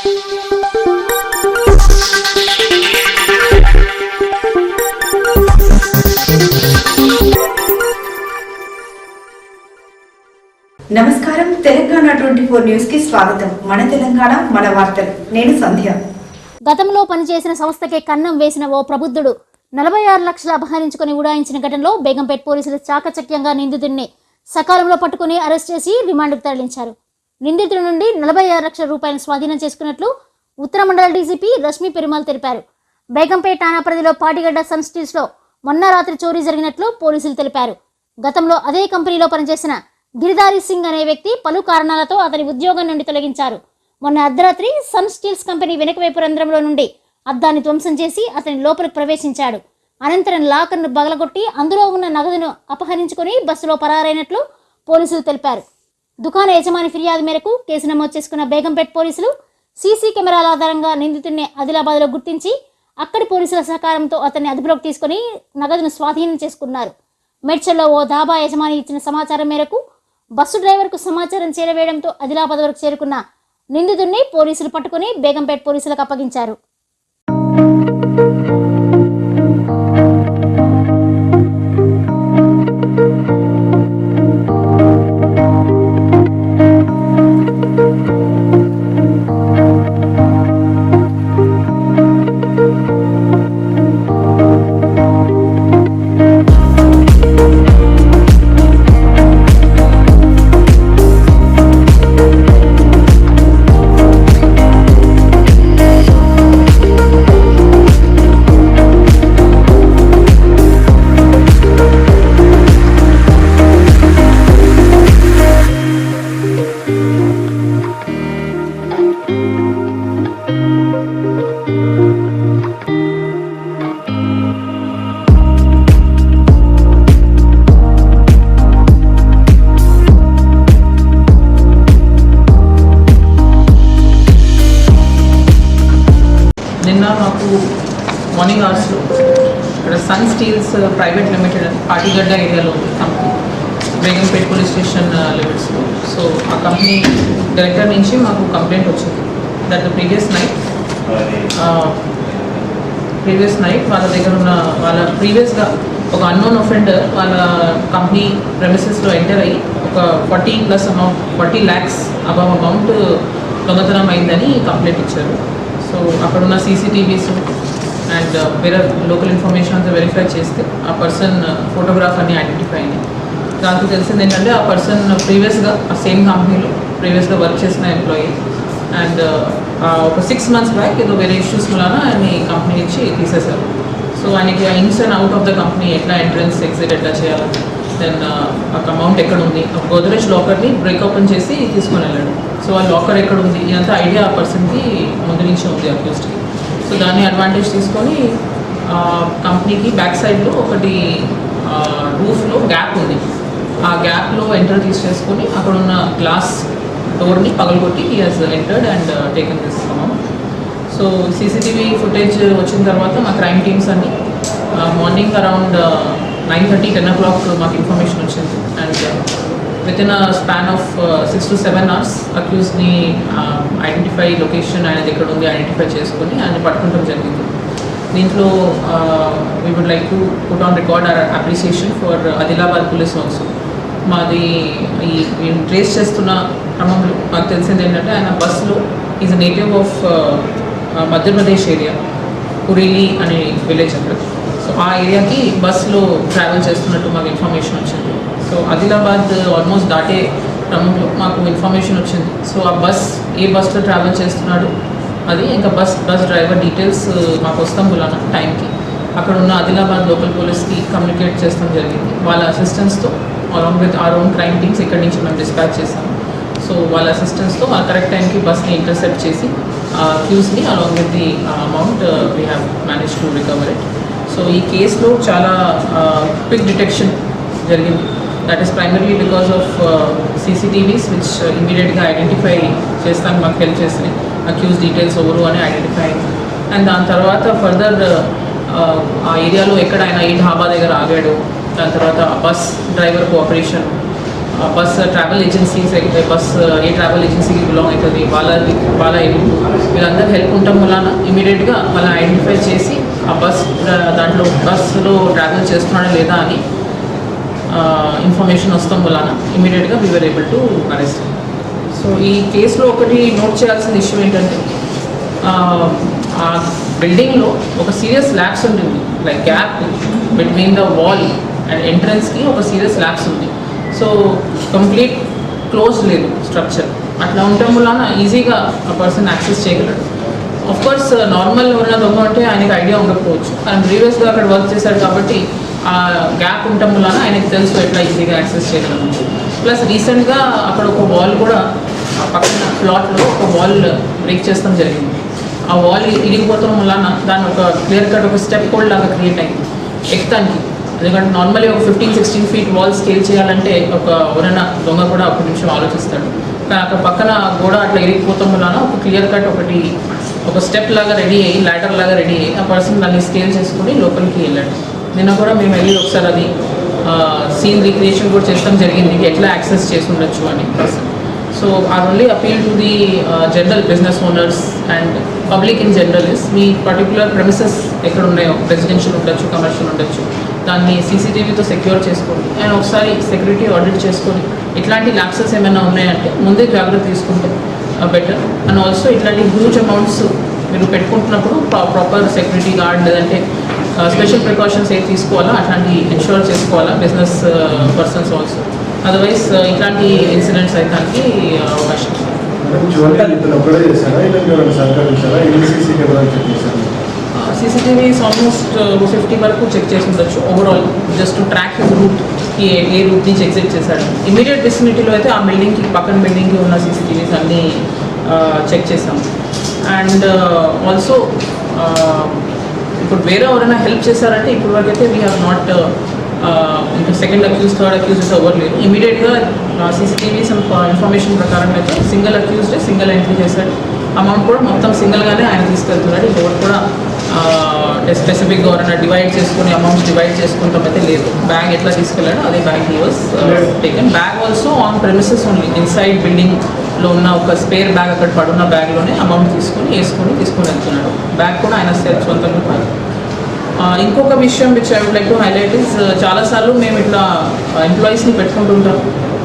నమస్కారం. Telangana twenty four న్యూస్కి స్వాగతం. మన తెలంగాణ మన వార్తలు. నేను సంధ్య. గతంలో పనిచేసిన సంస్థకే కన్నం వేసిన ఓ ప్రబుద్ధుడు నలభై ఆరు లక్షలు అపహరించుకుని ఉడాయించిన ఘటనలో బేగంపేట్ పోలీసులు చాకచక్యంగా నిందితుడిని సకాలంలో పట్టుకుని అరెస్ట్ చేసి రిమాండ్కు తరలించారు. నిందితుడి నుండి నలభై ఆరు లక్షల రూపాయలను స్వాధీనం చేసుకున్నట్లు ఉత్తర మండల డీసీపీ రష్మి పెరుమాల్ తెలిపారు. బేగంపేట ఠాణా పరిధిలో పాటిగడ్డ సన్ స్టీల్స్లో మొన్న రాత్రి చోరీ జరిగినట్లు పోలీసులు తెలిపారు. గతంలో అదే కంపెనీలో పనిచేసిన గిరిధారి సింగ్ అనే వ్యక్తి పలు కారణాలతో అతని ఉద్యోగం నుండి తొలగించారు. మొన్న అర్ధరాత్రి సన్ స్టీల్స్ కంపెనీ వెనుక వైపు రంధ్రంలో నుండి అద్దాన్ని ధ్వంసం చేసి అతని లోపలికి ప్రవేశించాడు. అనంతరం లాకర్ను బగలగొట్టి అందులో ఉన్న నగదును అపహరించుకుని బస్సులో పరారైనట్లు పోలీసులు తెలిపారు. దుకాణ యజమాని ఫిర్యాదు మేరకు కేసు నమోదు చేసుకున్న బేగంపేట్ పోలీసులు సీసీ కెమెరాల ఆధారంగా నిందితుడిని ఆదిలాబాద్లో గుర్తించి అక్కడి పోలీసుల సహకారంతో అతన్ని అదుపులోకి తీసుకుని నగదును స్వాధీనం చేసుకున్నారు. మెడ్చల్లో ఓ దాబా యజమాని ఇచ్చిన సమాచారం మేరకు బస్సు డ్రైవర్కు సమాచారం చేరవేయడంతో ఆదిలాబాద్ వరకు చేరుకున్న నిందితుడిని పోలీసులు పట్టుకుని బేగంపేట్ పోలీసులకు అప్పగించారు. మార్నింగ్ అవర్స్లో ఇక్కడ Sun Steels private limited Patigadda ఏరియాలో ఉంది కంపెనీ బేగంపేట్ పోలీస్ స్టేషన్ లిమిట్స్లో సో ఆ కంపెనీ డైరెక్టర్ నుంచి మాకు కంప్లైంట్ వచ్చింది. That the previous night previous night వాళ్ళ దగ్గర ఉన్న వాళ్ళ ప్రీవియస్గా ఒక అన్నోన్ ఒఫెండర్ వాళ్ళ కంపెనీ ప్రెమిసెస్లో ఎంటర్ అయ్యి ఒక forty plus amount forty lakhs above amount దొంగతనం అయిందని కంప్లైంట్ ఇచ్చారు. సో అక్కడ ఉన్న సీసీటీవీస్ అండ్ uh, వేరే లోకల్ ఇన్ఫర్మేషన్ అంతా వెరిఫై చేస్తే ఆ పర్సన్ ఫోటోగ్రాఫ్ అని ఐడెంటిఫై అయింది దాంతో తెలిసింది ఏంటంటే ఆ పర్సన్ ప్రీవియస్గా ఆ సేమ్ కంపెనీలో ప్రీవియస్గా వర్క్ చేసిన ఎంప్లాయీ అండ్ uh, ఒక సిక్స్ మంత్స్ బ్యాక్ ఏదో వేరే ఇష్యూస్ వలన ఆయన కంపెనీ నుంచి తీసేశారు. సో ఆయనకి ins and out of the company ఎట్లా ఎంట్రన్స్ ఎగ్జిట్ ఎట్లా చేయాలి దెన్ uh, ఆ అమౌంట్ ఎక్కడ ఉంది ఆ గోద్రేజ్ లాకర్ని బ్రేక్ ఓపెన్ చేసి తీసుకొని వెళ్ళాడు. సో ఆ లాకర్ ఎక్కడ ఉంది ఇదంతా ఐడియా ఆ పర్సన్కి ముందు నుంచి ఉంది అక్యూస్డ్కి సో దాన్ని అడ్వాంటేజ్ తీసుకొని కంపెనీకి బ్యాక్ సైడ్లో ఒకటి రూఫ్లో గ్యాప్ ఉంది. ఆ గ్యాప్లో ఎంటర్ తీసేసుకొని అక్కడ ఉన్న గ్లాస్ డోర్ని పగలగొట్టి ఈ has entered and taken this amount so CCTV footage వచ్చిన తర్వాత మా క్రైమ్ టీమ్స్ అన్ని morning around nine thirty ten o'clock మాకు ఇన్ఫర్మేషన్ వచ్చింది. And within span of six to seven hours అక్యూస్ని identify location అనేది ఎక్కడ ఉంది ఐడెంటిఫై చేసుకొని ఆయన పట్టుకుంటాం జరిగింది. దీంట్లో we would like to put on record our appreciation for Adilabad police also మాది ఈ మేము ట్రేస్ చేస్తున్న క్రమంలో మాకు తెలిసింది ఏంటంటే ఆయన బస్సులో is native of Madhya Pradesh area Kureli అనే విలేజ్ అక్కడ. సో ఆ ఏరియాకి బస్సులో ట్రావెల్ చేస్తున్నట్టు మాకు ఇన్ఫర్మేషన్ వచ్చింది. సో ఆదిలాబాద్ ఆల్మోస్ట్ దాటే క్రమంలో మాకు ఇన్ఫర్మేషన్ వచ్చింది. సో ఆ బస్ ఏ బస్లో ట్రావెల్ చేస్తున్నాడు అది ఇంకా బస్ బస్ డ్రైవర్ డీటెయిల్స్ మాకు వస్తాం బులాన టైంకి. అక్కడ ఉన్న ఆదిలాబాద్ లోకల్ పోలీస్కి కమ్యూనికేట్ చేస్తాం జరిగింది. వాళ్ళ అసిస్టెన్స్తో along with our own crime teams ఇక్కడి నుంచి మేము డిస్పాచ్ చేసాం. సో వాళ్ళ అసిస్టెన్స్తో వాళ్ళ కరెక్ట్ టైంకి బస్ని ఇంటర్సెప్ట్ చేసి క్యూస్ని along with the amount we have manage to recover it so ఈ కేసులో చాలా క్విక్ డిటెక్షన్ జరిగింది. That is primarily because of CCTVs which ఇమీడియట్గా ఐడెంటిఫై చేస్తాను మాకు హెల్ప్ చేసినాయి అక్యూస్ డీటెయిల్స్ ఎవరు అని ఐడెంటిఫై అయింది. అండ్ దాని తర్వాత ఫర్దర్ uh, uh, ఆ ఏరియాలో ఎక్కడ ఆయన ఈ ఢాబా దగ్గర ఆగాడు. దాని తర్వాత bus driver cooperation bus travel agencies bus ఏ ట్రావెల్ ఏజెన్సీకి బిలాంగ్ అవుతుంది. వాళ్ళ వాళ్ళ ఇల్లు వీళ్ళందరూ హెల్ప్ ఉండటం వలన ఇమీడియట్గా వాళ్ళని ఐడెంటిఫై చేసి ఆ బస్ దాంట్లో బస్సులో ట్రావెల్ చేస్తున్నాడా లేదా అని ఇన్ఫర్మేషన్ వస్తాం వలన ఇమీడియట్గా we are able to arrest so ఈ కేసులో ఒకటి నోట్ చేయాల్సిన ఇష్యూ ఏంటంటే ఆ, బిల్డింగ్లో ఒక సీరియస్ ల్యాబ్స్ ఉంటుంది like gap between the wall and ఎంట్రన్స్కి ఒక సీరియస్ ల్యాబ్స్ ఉంది. సో కంప్లీట్ క్లోజ్ లేదు స్ట్రక్చర్ అట్లా ఉండటం వలన ఈజీగా ఆ పర్సన్ యాక్సెస్ చేయగలడు. ఆఫ్కోర్స్ నార్మల్ ఎవరైనా దొంగ అంటే ఆయనకి ఐడియా ఉండకపోవచ్చు. కానీ ప్రీవియస్గా అక్కడ వర్క్ చేశాడు కాబట్టి ఆ గ్యాప్ ఉండటం వలన ఆయనకు తెలుసు ఎట్లా ఈజీగా యాక్సెస్ చేయగలము ప్లస్ రీసెంట్గా అక్కడ ఒక వాల్ కూడా ఆ పక్కన ప్లాట్లో ఒక వాల్ బ్రేక్ చేస్తాం జరిగింది. ఆ వాల్ ఇరిగిపోతాం వలన దాని ఒక క్లియర్ కట్ ఒక స్టెప్ హోల్డ్ లాగా క్రియేట్ అయింది. ఎక్కడానికి ఎందుకంటే నార్మల్లీ ఒక fifteen sixteen feet wall scale చేయాలంటే ఒక ఎవరైనా దొంగ కూడా ఒక నిమిషం ఆలోచిస్తాడు. కానీ అక్కడ పక్కన గోడ అట్లా ఇరిగిపోతాం వలన ఒక క్లియర్ కట్ ఒకటి ఒక స్టెప్ లాగా రెడీ అయ్యి లాటర్ లాగా రెడీ అయ్యి ఆ పర్సన్ దాన్ని స్కేల్ చేసుకుని లోపలికి వెళ్ళాడు. నిన్న కూడా మేము వెళ్ళి ఒకసారి అది సీన్ రిక్రియేషన్ కూడా చేస్తాం జరిగింది. ఎట్లా యాక్సెస్ చేసి ఉండొచ్చు అని so are only appeal to the general business owners and public in general is me particular premises ఎక్కడ ఉన్నాయో రెసిడెన్షియల్ ఉండొచ్చు కమర్షియల్ ఉండొచ్చు. దాన్ని సీసీటీవీతో సెక్యూర్ చేసుకోండి అండ్ ఒకసారి సెక్యూరిటీ ఆడిట్ చేసుకొని ఇట్లాంటి ల్యాప్సెస్ ఏమైనా ఉన్నాయంటే ముందే జాగ్రత్త తీసుకుంటే బెటర్ అండ్ ఆల్సో ఇట్లాంటి హ్యూజ్ అమౌంట్స్ మీరు పెట్టుకుంటున్నప్పుడు ప్రాపర్ సెక్యూరిటీ గార్డ్ లేదంటే స్పెషల్ ప్రికాషన్స్ ఏది తీసుకోవాలా? అట్లాంటి ఇన్షూర్ చేసుకోవాలా బిజినెస్ పర్సన్స్ ఆల్సో అదర్వైజ్ ఇట్లాంటి ఇన్సిడెంట్స్ అయితే అవకాశం. కెమెరా చెక్ చేశారు? సీసీటీవీస్ ఆల్మోస్ట్ ఫిఫ్టీ వరకు చెక్ చేసి ఉండొచ్చు. Overall just track his route ఏ ఏ రూట్ నుంచి ఎగ్జిట్ చేశాడు. ఇమీడియట్ విసినిటీలో అయితే ఆ బిల్డింగ్కి పక్కన బిల్డింగ్కి ఉన్న సీసీటీవీస్ అన్నీ చెక్ చేసాం అండ్ ఆల్సో ఇప్పుడు వేరే ఎవరైనా హెల్ప్ చేశారంటే ఇప్పుడు వరకు అయితే వీ హ్యావ్ నాట్ ఇంకా సెకండ్ అక్యూజ్ థర్డ్ అక్యూజ్ అయితే ఎవరు లేరు. ఇమీడియట్గా సీసీటీవీస్ ఇన్ఫర్మేషన్ ప్రకారం అయితే సింగిల్ అక్యూజ్డే సింగిల్ ఎంట్రీ చేశాడు. అమౌంట్ కూడా మొత్తం సింగిల్గానే ఆయన తీసుకెళ్తున్నాడు. ఇంకొకటి కూడా స్పెసిఫిక్గా ఎవరైనా డివైడ్ చేసుకుని అమౌంట్స్ డివైడ్ చేసుకుంటాం అయితే లేదు. బ్యాగ్ ఎట్లా తీసుకెళ్ళాడో అదే bag he was taken bag also on premises only inside బిల్డింగ్లో ఉన్న ఒక స్పేర్ బ్యాగ్ అక్కడ పడున్న బ్యాగ్లోనే అమౌంట్ తీసుకొని వేసుకొని తీసుకొని వెళ్తున్నాడు. బ్యాగ్ కూడా ఆయన ఆ, ఇంకొక విషయం which I would like to highlight is చాలాసార్లు మేము ఇట్లా uh, ఎంప్లాయీస్ని పెట్టుకుంటుంటాం.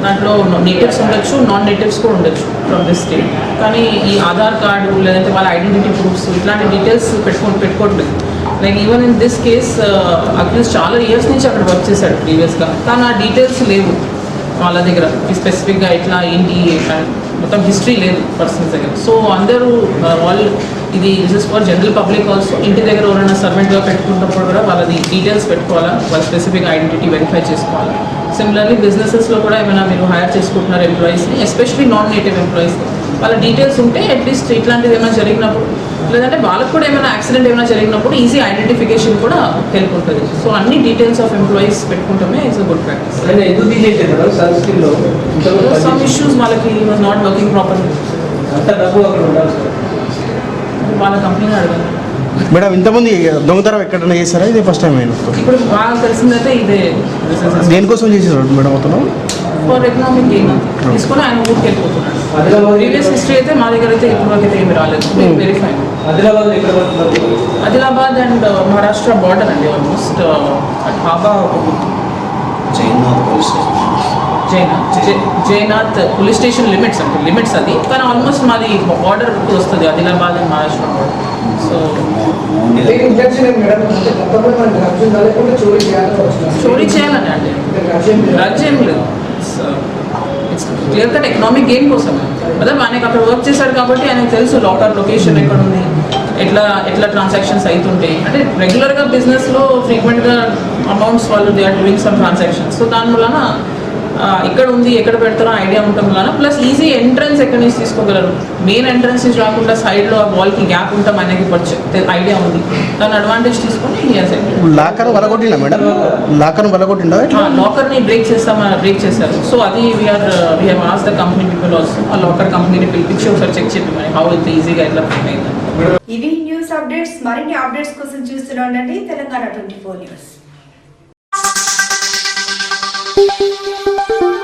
దాంట్లో నేటివ్స్ ఉండొచ్చు నాన్ నేటివ్స్ కూడా ఉండొచ్చు ఫ్రమ్ దిస్ స్టేట్ కానీ ఈ ఆధార్ కార్డు లేదంటే వాళ్ళ ఐడెంటిటీ ప్రూఫ్స్ ఇట్లాంటి డీటెయిల్స్ పెట్టుకుని పెట్టుకోవట్లేదు. Like even in this case accuse చాలా ఇయర్స్ నుంచి అక్కడ వర్క్ చేశాడు ప్రీవియస్గా కానీ ఆ డీటెయిల్స్ లేవు వాళ్ళ దగ్గర. స్పెసిఫిక్గా ఇట్లా ఏంటి మొత్తం హిస్టరీ లేదు పర్సన్స్ దగ్గర. సో అందరూ uh, వాళ్ళు ఇది this for general public also ఇంటి దగ్గర ఎవరైనా సర్వెంట్గా పెట్టుకున్నప్పుడు కూడా వాళ్ళది డీటెయిల్స్ పెట్టుకోవాలా? వాళ్ళ స్పెసిఫిక్ ఐడెంటిటీ వెరిఫై చేసుకోవాలా? సిమిలర్లీ బిజినెసెస్లో కూడా ఏమైనా మీరు హైర్ చేసుకుంటున్నారు ఎంప్లాయీస్ని ఎస్పెషలీ నాన్ నేటివ్ ఎంప్లాయీస్ వాళ్ళ డీటెయిల్స్ ఉంటే అట్లీస్ట్ ఇట్లాంటిది ఏమైనా జరిగినప్పుడు లేదంటే వాళ్ళకు కూడా ఏమైనా యాక్సిడెంట్ ఏమైనా జరిగినప్పుడు ఈజీ ఐడెంటిఫికేషన్ కూడా హెల్ప్ ఉంటుంది. సో అన్ని details of employees పెట్టుకుంటమే it's good practice some issues వాళ్ళకి వాజ్ నాట్ వర్కింగ్ ప్రాపర్లీ అంత డబ్బు అక్కడ ఉండాలి సార్ వాళ్ళ కంపెనీ అడగాలి మేడం ఇంతమంది దొంగతనం ఎక్కడైనా చేశారా? ఇది ఫస్ట్ టైం అయినా ఇప్పుడు బాగా తెలిసిందైతే ఇదే దేనికోసం చేశారు మేడం అతను? ఫర్ ఎకనామిక్ గెయిన్ తీసుకొని ఆయన ఊరికి వెళ్ళిపోతున్నాడు ఆదిలాబాద్ ప్రీవియస్ హిస్టరీ అయితే మా దగ్గర అయితే ఇప్పుడు వరకు అయితే ఏమి రాలేదు. Verify Adilabad and Maharashtra border అండి ఆల్మోస్ట్ హాబా జైనాథ్ జై- జైనాథ్ పోలీస్ స్టేషన్ లిమిట్స్ అంటే లిమిట్స్ అది. కానీ ఆల్మోస్ట్ మాది బార్డర్ వస్తుంది ఆదిలాబాద్ అండ్ మహారాష్ట్ర సో చోరీ చేయాలని డ్రగ్స్ ఏం లేదు. It's clear cut economic gain కోసం. అదే ఆయనకి అక్కడ వర్క్ చేశాడు కాబట్టి ఆయనకు తెలుసు లాకర్ లొకేషన్ ఎక్కడ ఉంది ఎట్లా ఎట్లా ట్రాన్సాక్షన్స్ అవుతుంటాయి అంటే రెగ్యులర్గా బిజినెస్లో ఫ్రీక్వెంట్గా అమౌంట్స్ వాళ్ళు they are doing some transactions so దాని వలన ఎక్కడ ఉంది ఎక్కడ పెడతారో ఐడియా ఉండటం వలన ప్లస్ ఈజీ ఎంట్రన్స్ ఎక్కడి నుంచి తీసుకోగలరు? మెయిన్ ఎంట్రన్స్ నుంచి రాకుండా సైడ్లో ఆ వాల్కి గ్యాప్ ఉంటాం ఆయనకి ఐడియా ఉంది. దాని అడ్వాంటేజ్ తీసుకొని లాకర్ వలగొట్టిండా మేడం? లాకర్ వలగొట్టిండా ఎట్లా? లాకర్ని బ్రేక్ చేస్తామని బ్రేక్ చేశారు సో అది we are we have as the company people also ఆ లాకర్ కంపెనీని పిలిపించి ఒకసారి చెక్ చెప్పి హౌ ఇంత ఈజీగా ఎట్లా ఇవి న్యూస్ అప్డేట్స్ మరిన్ని అప్డేట్స్ కోసం చూస్తూనే ఉండండి Telangana twenty four news thank you